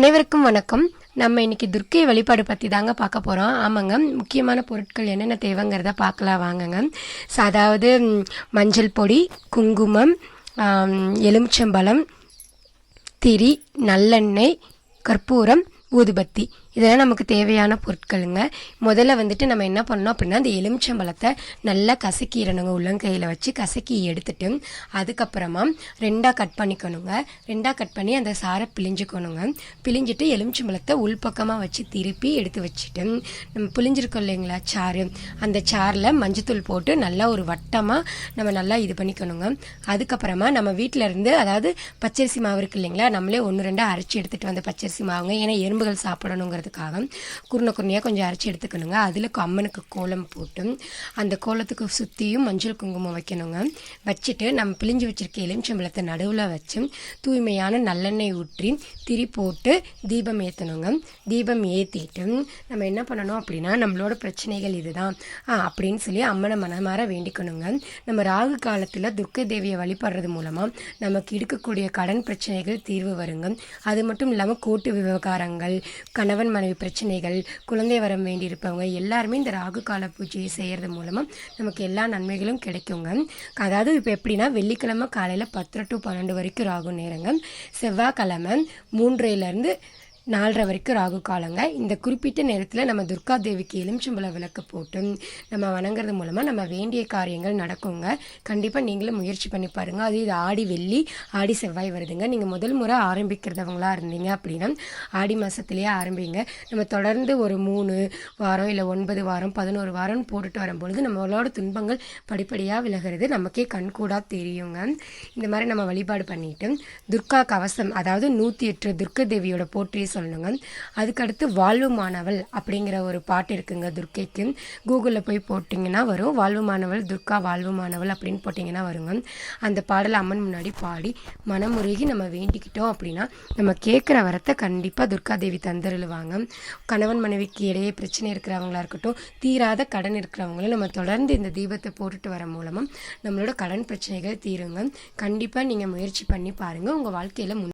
அனைவருக்கும் வணக்கம். நம்ம இன்னைக்கு துர்க்கை வழிபாடு பற்றி தாங்க பார்க்க போகிறோம் ஆமாங்க முக்கியமான பொருட்கள் என்னென்ன தேவைங்கிறத பார்க்கலாம் வாங்கங்க. ஸோ அதாவது மஞ்சள் பொடி குங்குமம் எலுமிச்சம்பழம் திரி நல்லெண்ணெய் கற்பூரம் ஊதுபத்தி. இதெல்லாம் நமக்கு தேவையான பொருட்களுங்க. முதல்ல வந்துட்டு நம்ம என்ன பண்ணோம் அப்படின்னா அந்த எலுமிச்சம்பழத்தை நல்லா கசக்கிடணுங்க உள்ளங்கையில் வச்சு கசக்கி எடுத்துட்டு அதுக்கப்புறமா ரெண்டாக கட் பண்ணிக்கணுங்க. ரெண்டாக கட் பண்ணி அந்த சாரை பிழிஞ்சுக்கணுங்க. பிழிஞ்சிட்டு எலுமிச்சம்பழத்தை உள்பக்கமாக வச்சு திருப்பி எடுத்து வச்சுட்டு நம்ம பிழிஞ்சிருக்கோம் இல்லைங்களா சாறு. அந்த சாறில் மஞ்சத்தூள் போட்டு நல்லா ஒரு வட்டமாக நம்ம நல்லா இது பண்ணிக்கணுங்க. அதுக்கப்புறமா நம்ம வீட்டில் இருந்து அதாவது பச்சரிசி மாவு இருக்கு இல்லைங்களா நம்மளே ஒன்று ரெண்டாக அரைச்சி எடுத்துகிட்டு வந்த பச்சரிசி மாவுங்க. ஏன்னா எறும்புகள் சாப்பிடணுங்கிறது பண்ணுறதுக்காக குருணை குருணையாக கொஞ்சம் அரைச்சி எடுத்துக்கணுங்க. அதில் அம்மனுக்கு கோலம் போட்டு அந்த கோலத்துக்கு சுற்றியும் மஞ்சள் குங்குமம் வைக்கணுங்க. வச்சுட்டு நம்ம பிழிஞ்சு வச்சிருக்க எலுமிச்சம்பழத்தை நடுவில் வச்சு தூய்மையான நல்லெண்ணெய் ஊற்றி திரி போட்டு தீபம் ஏற்றணுங்க தீபம் ஏற்றிட்டு நம்ம என்ன பண்ணணும் அப்படின்னா நம்மளோட பிரச்சனைகள் இதுதான். அப்படின்னு சொல்லி அம்மனை மனமாற வேண்டிக்கணுங்க. நம்ம ராகு காலத்தில் துர்க்கை தேவியை வழிபடுறது மூலமாக நமக்கு இருக்கக்கூடிய கடன் பிரச்சனைகள் தீர்வு வருங்க. அது மட்டும் இல்லாமல் கோர்ட்டு விவகாரங்கள் கணவன் மனைவி பிரச்சனைகள் குழந்தை வரம் வேண்டியிருப்பவங்க எல்லாருமே இந்த ராகு கால பூஜையை செய்கிறது மூலமாக நமக்கு எல்லா நன்மைகளும் கிடைக்குங்க. அதாவது இப்போ எப்படின்னா வெள்ளிக்கிழமை காலையில் பத்து டு பன்னெண்டு வரைக்கும் ராகு நேரங்க. செவ்வாய்க்கிழமை மூன்றையிலேருந்து நாலரை வரைக்கும் ராகு காலங்க. இந்த குறிப்பிட்ட நேரத்தில் நம்ம துர்கா தேவிக்கு எலுமிச்சம்பழ விளக்கு போட்டு நம்ம வணங்குறது மூலமாக நம்ம வேண்டிய காரியங்கள் நடக்குங்க. கண்டிப்பாக நீங்களும் முயற்சி பண்ணி பாருங்கள் அது இது ஆடி வெள்ளி ஆடி செவ்வாய் வருதுங்க. நீங்கள் முதல் முறை ஆரம்பிக்கிறதவங்களா இருந்தீங்க அப்படின்னா ஆடி மாதத்துலேயே ஆரம்பிங்க. நம்ம தொடர்ந்து ஒரு மூணு வாரம் இல்லை ஒன்பது வாரம் பதினோரு வாரம் போட்டுட்டு வரும்பொழுது நம்மளோட துன்பங்கள் படிப்படியாக விலகிறது நமக்கே கண்கூடாக தெரியுங்க. இந்த மாதிரி நம்ம வழிபாடு பண்ணிட்டு துர்கா கவசம் அதாவது நூற்றி எட்டு துர்க்கா தேவியோட போற்றியை சொல்லணுங்க அதுக்கடுத்து வாழ்வு மாணவள் அப்படிங்கிற ஒரு பாட்டு இருக்குங்க துர்க்கைக்கு. கூகுளில் போய் போட்டிங்கன்னா வரும். வாழ்வு மாணவள் துர்கா வாழ்வு மாணவள் அப்படின்னு போட்டிங்கன்னா வருங்க. அந்த பாடலை அம்மன் முன்னாடி பாடி மனமுருகி நம்ம வேண்டிக்கிட்டோம் அப்படின்னா நம்ம கேட்குற வரத்தை கண்டிப்பாக துர்கா தேவி தந்துருவாங்க கணவன் மனைவிக்கு இடையே பிரச்சனை இருக்கிறவங்களா இருக்கட்டும் தீராத கடன் இருக்கிறவங்களும் நம்ம தொடர்ந்து இந்த தீபத்தை போட்டுட்டு வர மூலமாக நம்மளோட கடன் பிரச்சனைகள் தீருங்க. கண்டிப்பாக நீங்கள் முயற்சி பண்ணி பாருங்கள் உங்கள் வாழ்க்கையில் முன்